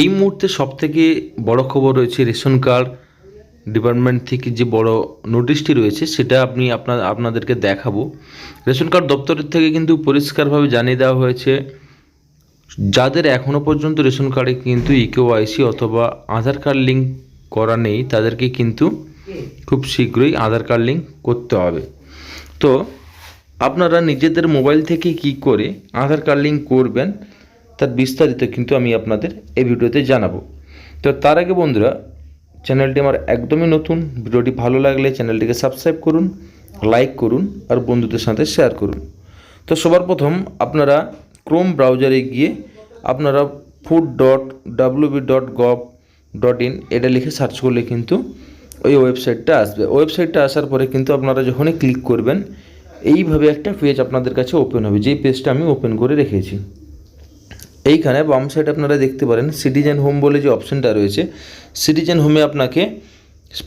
এই মুহূর্তে সবথেকে বড় খবর রয়েছে রেশন কার্ড ডিপার্টমেন্ট থেকে যে বড় নোটিশটি রয়েছে, সেটা আপনি আপনার, আপনাদেরকে দেখাবো। রেশন কার্ড দপ্তরের থেকে কিন্তু পরিষ্কারভাবে জানিয়ে দেওয়া হয়েছে, যাদের এখনও পর্যন্ত রেশন কার্ডে কিন্তু ইকেওআইসি অথবা আধার কার্ড লিঙ্ক করা নেই, তাদেরকে কিন্তু খুব শীঘ্রই আধার কার্ড লিঙ্ক করতে হবে। তো আপনারা নিজেদের মোবাইল থেকে কি করে আধার কার্ড লিঙ্ক করবেন তার বিস্তারিত কিন্তু আমি আপনাদের এই ভিডিওতে জানাব। তো তার আগে বন্ধুরা, চ্যানেলটি আমার একদমই নতুন, ভিডিওটি ভালো লাগলে চ্যানেলটিকে সাবস্ক্রাইব করুন, লাইক করুন আর বন্ধুদের সাথে শেয়ার করুন। তো সবার প্রথম আপনারা ক্রোম ব্রাউজারে গিয়ে আপনারা food dot WB dot gov dot in এটা লিখে সার্চ করলে কিন্তু ওই ওয়েবসাইটটা আসবে। ওয়েবসাইটটা আসার পরে কিন্তু আপনারা যখনই ক্লিক করবেন, এইভাবে একটা পেজ আপনাদের কাছে ওপেন হবে। যেই পেজটা আমি ওপেন করে রেখেছি। এইখানে বাম সাইড আপনারা দেখতে পারেন সিটিজেন হোম বলে যে অপশানটা রয়েছে সিটিজেন হোমে আপনাকে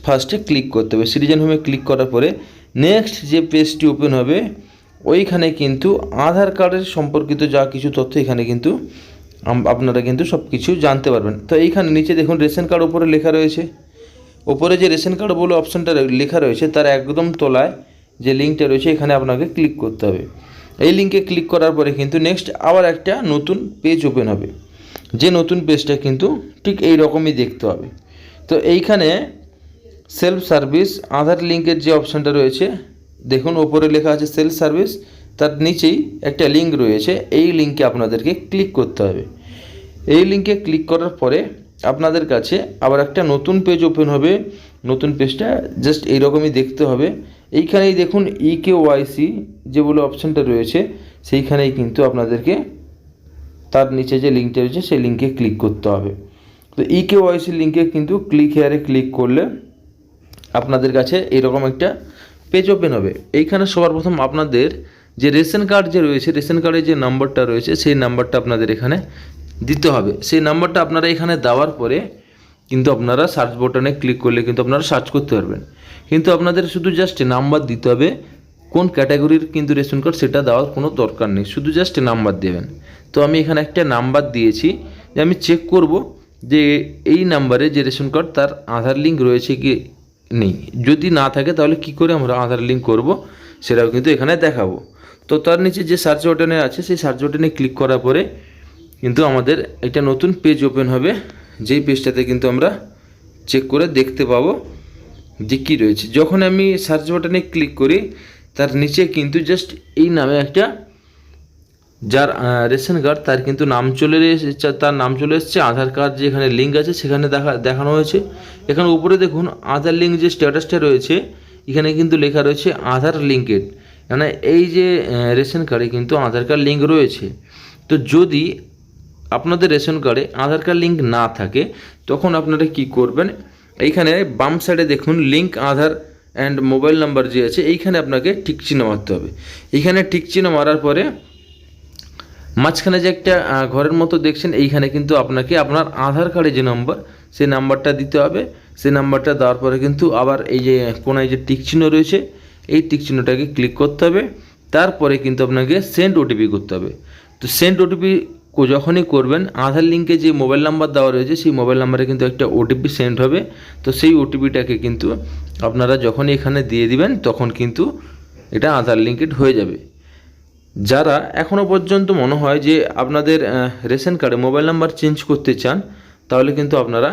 ফার্স্টে ক্লিক করতে হবে। সিটিজেন হোমে ক্লিক করার পরে নেক্সট যে পেজটি ওপেন হবে, ওইখানে কিন্তু আধার কার্ডের সম্পর্কিত যা কিছু তথ্য এখানে কিন্তু আপনারা কিন্তু সব কিছু জানতে পারবেন। তো এইখানে নিচে দেখুন রেশন কার্ড ওপরে লেখা রয়েছে। ওপরে যে রেশন কার্ড বলে অপশানটা লেখা রয়েছে, তার একদম তলায় যে লিঙ্কটা রয়েছে, এখানে আপনাকে ক্লিক করতে হবে। এই লিঙ্কে ক্লিক করার পরে কিন্তু নেক্সট আবার একটা নতুন পেজ ওপেন হবে। যে নতুন পেজটা কিন্তু ঠিক এই রকমই দেখতে হবে। তো এইখানে সেলফ সার্ভিস আধার লিঙ্কের যে অপশানটা রয়েছে, দেখুন ওপরে লেখা আছে সেলফ সার্ভিস তার নিচেই একটা লিঙ্ক রয়েছে, এই লিঙ্কে আপনাদেরকে ক্লিক করতে হবে। এই লিঙ্কে ক্লিক করার পরে আপনাদের কাছে আবার একটা নতুন পেজ ওপেন হবে, নতুন পেজটা জাস্ট এইরকমই দেখতে হবে। এইখানেই দেখুন ই কে ওয়াইসি যে বলে অপশানটা রয়েছে, সেইখানেই কিন্তু আপনাদেরকে তার নিচে যে লিঙ্কটা রয়েছে, সেই লিঙ্কে ক্লিক করতে হবে। তো ই কে ওয়াইসি লিঙ্কে কিন্তু ক্লিক হেয়ারে ক্লিক করলে আপনাদের কাছে এরকম একটা পেজ ওপেন হবে। এইখানে সবার প্রথম আপনাদের যে রেশন কার্ড যে রয়েছে, রেশন কার্ডের যে নাম্বারটা রয়েছে, সেই নাম্বারটা আপনাদের এখানে দিতে হবে। সেই নাম্বারটা আপনারা এখানে দেওয়ার পরে কিন্তু আপনারা সার্চ বাটনে ক্লিক করলে কিন্তু আপনারা সার্চ করতে পারবেন। কিন্তু আপনাদের শুধু জাস্ট নাম্বার দিতে হবে। কোন ক্যাটাগরির কিন্তু রেশন কার্ড সেটা দেওয়ার কোনো দরকার নেই। শুধু জাস্ট নাম্বার দেবেন। তো আমি এখানে একটা নাম্বার দিয়েছি যে আমি চেক করব যে এই নাম্বারে যে রেশন কার্ড তার আধার লিঙ্ক রয়েছে কি নেই। যদি না থাকে তাহলে কি করে আমরা আধার লিঙ্ক করব? সেটাও কিন্তু এখানে দেখাবো। তো তার নিচে যে সার্চ বাটনে আছে, সেই সার্চ বাটনে ক্লিক করার পরে কিন্তু আমাদের একটা নতুন পেজ ওপেন হবে। যেই পেজটাতে কিন্তু আমরা চেক করে দেখতে পাবো যে কী রয়েছে। যখন আমি সার্চ বাটনে ক্লিক করি, তার নিচে কিন্তু জাস্ট এই নামে একটা যার রেশন কার্ড তার কিন্তু নাম চলে এসেছে, তার নাম চলে এসেছে, আধার কার্ড যেখানে লিঙ্ক আছে সেখানে দেখা, দেখানো হয়েছে। এখানে উপরে দেখুন, আধার লিঙ্ক যে স্ট্যাটাসটা রয়েছে, এখানে কিন্তু লেখা রয়েছে আধার লিঙ্কেড মানে এই যে রেশন কার্ডে কিন্তু আধার কার্ড লিঙ্ক রয়েছে। তো যদি আপনাদের রেশন কার্ডে আধার কার্ড লিঙ্ক না থাকে, তখন আপনারা কি করবেন? এইখানে বাম সাইডে দেখুন link Aadhaar and mobile number যে আছে, এইখানে আপনাকে টিক চিহ্ন মারতে হবে। এইখানে টিক চিহ্ন মারার পরে মাঝখানে যে একটা ঘরের মতো দেখছেন, এইখানে কিন্তু আপনাকে আপনার আধার কার্ডে যে নাম্বার সেই নাম্বারটা দিতে হবে। সেই নাম্বারটা দেওয়ার পরে কিন্তু আবার এই যে কোনায় যে টিক চিহ্ন রয়েছে, এই টিক চিহ্নটাকে ক্লিক করতে হবে। তারপরে কিন্তু আপনাকে সেন্ড ওটিপি করতে হবে। তো সেন্ড ওটিপি যখনই করবেন, আধার লিঙ্কে যে মোবাইল নাম্বার দেওয়া রয়েছে, সেই মোবাইল নাম্বারে কিন্তু একটা ওটিপি সেন্ড হবে। তো সেই ওটিপিটাকে কিন্তু আপনারা যখনই এখানে দিয়ে দিবেন, তখন কিন্তু এটা আধার লিঙ্কেড হয়ে যাবে। যারা এখনও পর্যন্ত মনে হয় যে আপনাদের রেশন কার্ডে মোবাইল নাম্বার চেঞ্জ করতে চান, তাহলে কিন্তু আপনারা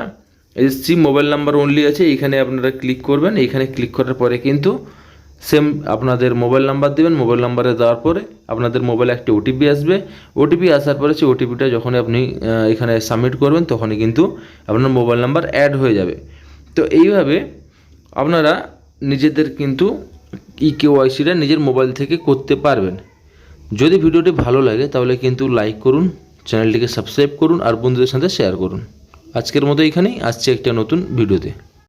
এই সি মোবাইল নাম্বার অনলি আছে, এখানে আপনারা ক্লিক করবেন। এইখানে ক্লিক করার পরে কিন্তু সেম আপনাদের মোবাইল নাম্বার দেবেন, মোবাইল নাম্বারে দেওয়ার পরে আপনাদের মোবাইলে একটা ওটিপি আসবে। ওটিপি আসার পরে সেই ওটিপিটা যখন আপনি এখানে সাবমিট করবেন, তখনই কিন্তু আপনার মোবাইল নাম্বার অ্যাড হয়ে যাবে। তো এইভাবে আপনারা নিজেদের কিন্তু ই কেওয়াইসিটা নিজের মোবাইল থেকে করতে পারবেন। যদি ভিডিওটি ভালো লাগে, তাহলে কিন্তু লাইক করুন চ্যানেলটিকে সাবস্ক্রাইব করুন, আর বন্ধুদের সাথে শেয়ার করুন। আজকের মতো এখানেই, আসছে একটা নতুন ভিডিওতে।